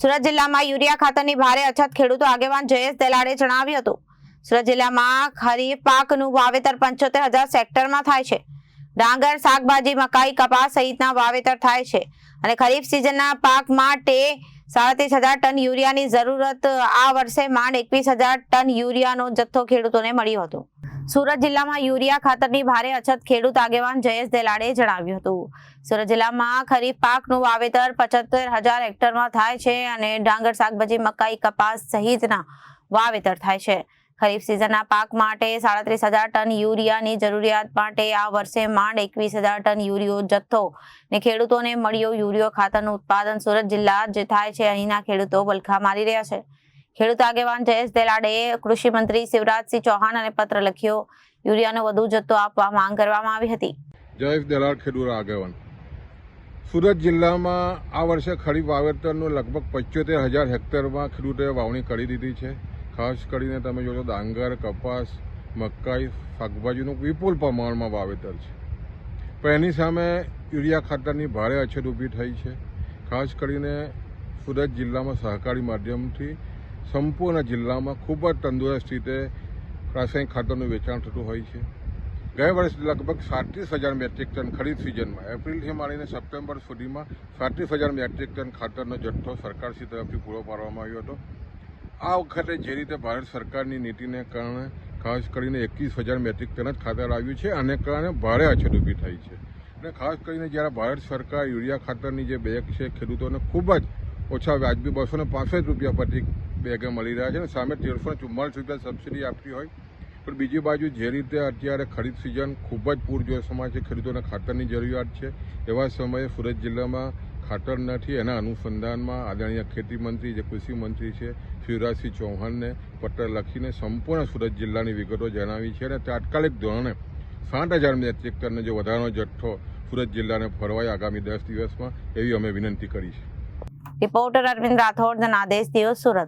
સુરત જિલ્લામાં યુરિયા ખાતરની ભારે અછત ખેડૂતો આગેવાન જયેશ દેલાડે જણાવ્યું હતું. સુરત જિલ્લામાં ખરીફ પાકનું વાવેતર પંચોતેર હજાર સેક્ટરમાં થાય છે. ડાંગર, શાકભાજી, મકાઈ, કપાસ સહિતના વાવેતર થાય છે. અને ખરીફ સિઝનના પાક માટે સાડત્રીસ હજાર ટન યુરિયાની જરૂરત આ વર્ષે માંડ એકવીસ હજાર ટન યુરિયાનો જથ્થો ખેડૂતોને મળ્યો હતો. સુરત જિલ્લામાં યુરિયા ખાતરની ભારે અછત ખેડૂત આગેવાન જયેશ દેલાડે જણાવ્યું હતું. સુરત જિલ્લામાં ખરીફ પાકનું વાવેતર પચોતેર હજાર હેક્ટરમાં થાય છે અને ડાંગર, શાકભાજી, મકાઈ, કપાસ સહિતના વાવેતર થાય છે. ખરીફ સિઝનના પાક માટે સાડત્રીસ હજાર ટન યુરિયાની જરૂરિયાત માટે આ વર્ષે માંડ એકવીસ હજાર ટન યુરિયો જથ્થો ને ખેડૂતોને મળ્યો યુરિયો ખાતરનું ઉત્પાદન સુરત જિલ્લા જે થાય છે. અહીંના ખેડૂતો વલખા મારી રહ્યા છે. ખેડૂત આગેવાન જયેશ દેલાડેએ કૃષિ મંત્રી શિવરાજસિંહ ચૌહાણ અને પત્ર લખ્યો, યુરિયાનો વધુ જથ્થો આપવા માંગ કરવામાં આવી હતી. જયેશ દેલાડ ખેડૂત આગેવાન. સુરત જિલ્લામાં આ વર્ષે ખરીફ વાવેતરનું લગભગ પંચોતેર હજાર હેક્ટરમાં ખેડૂતોએ વાવણી કરી દીધી છે. ખાસ કરીને તમે જોશો ડાંગર, કપાસ, મકાઈ, શાકભાજીનું વિપુલ પ્રમાણમાં વાવેતર છે. પણ એની સામે યુરિયા ખાતરની ભારે અછત ઊભી થઈ છે. ખાસ કરીને સુરત જિલ્લામાં સહકારી માધ્યમથી સંપૂર્ણ જિલ્લામાં ખૂબ જ તંદુરસ્ત રીતે રાસાયણિક ખાતરનું વેચાણ થતું હોય છે. ગયા વર્ષે લગભગ સાડત્રીસ હજાર મેટ્રિક ટન ખરીદ સિઝનમાં એપ્રિલથી માંડીને સપ્ટેમ્બર સુધીમાં સાડત્રીસ હજાર મેટ્રિક ટન ખાતરનો જથ્થો સરકારશ્રી તરફથી પૂરો પાડવામાં આવ્યો હતો. આ વખતે જે રીતે ભારત સરકારની નીતિને કારણે ખાસ કરીને એકવીસ હજાર મેટ્રિક ટન જ ખાતર આવ્યું છે અને કારણે ભારે અછત ઊભી થઈ છે. અને ખાસ કરીને જ્યારે ભારત સરકાર યુરિયા ખાતરની જે બેગ છે, ખેડૂતોને ખૂબ જ ઓછા વ્યાજબી બસો ને રૂપિયા પ્રતિ બેગે મળી રહ્યા છે અને સામે તેરસો ચુમ્માલીસ રૂપિયા સબસિડી આપતી હોય પણ બીજી બાજુ જે રીતે અત્યારે ખરીદ સિઝન ખૂબ જ પૂરજોશમાં છે, ખેડૂતોને ખાતરની જરૂરિયાત છે, એવા સમયે સુરત જિલ્લામાં ખાતર નથી, એના અનુસંધાનમાં આદરણીય ખેતી મંત્રી જે કૃષિ મંત્રી છે, શિવરાજસિંહ ચૌહાણને પત્ર લખીને સંપૂર્ણ સુરત જિલ્લાની વિગતો જણાવી છે અને તાત્કાલિક ધોરણે સાઠ હજાર મેટ્રિક ટનનો જે વધારાનો જથ્થો સુરત જિલ્લાને ફરવાય આગામી દસ દિવસમાં, એવી અમે વિનંતી કરી છે. રિપોર્ટર અરવિંદ રાઠોડ આદેશ દિવસ સુરત.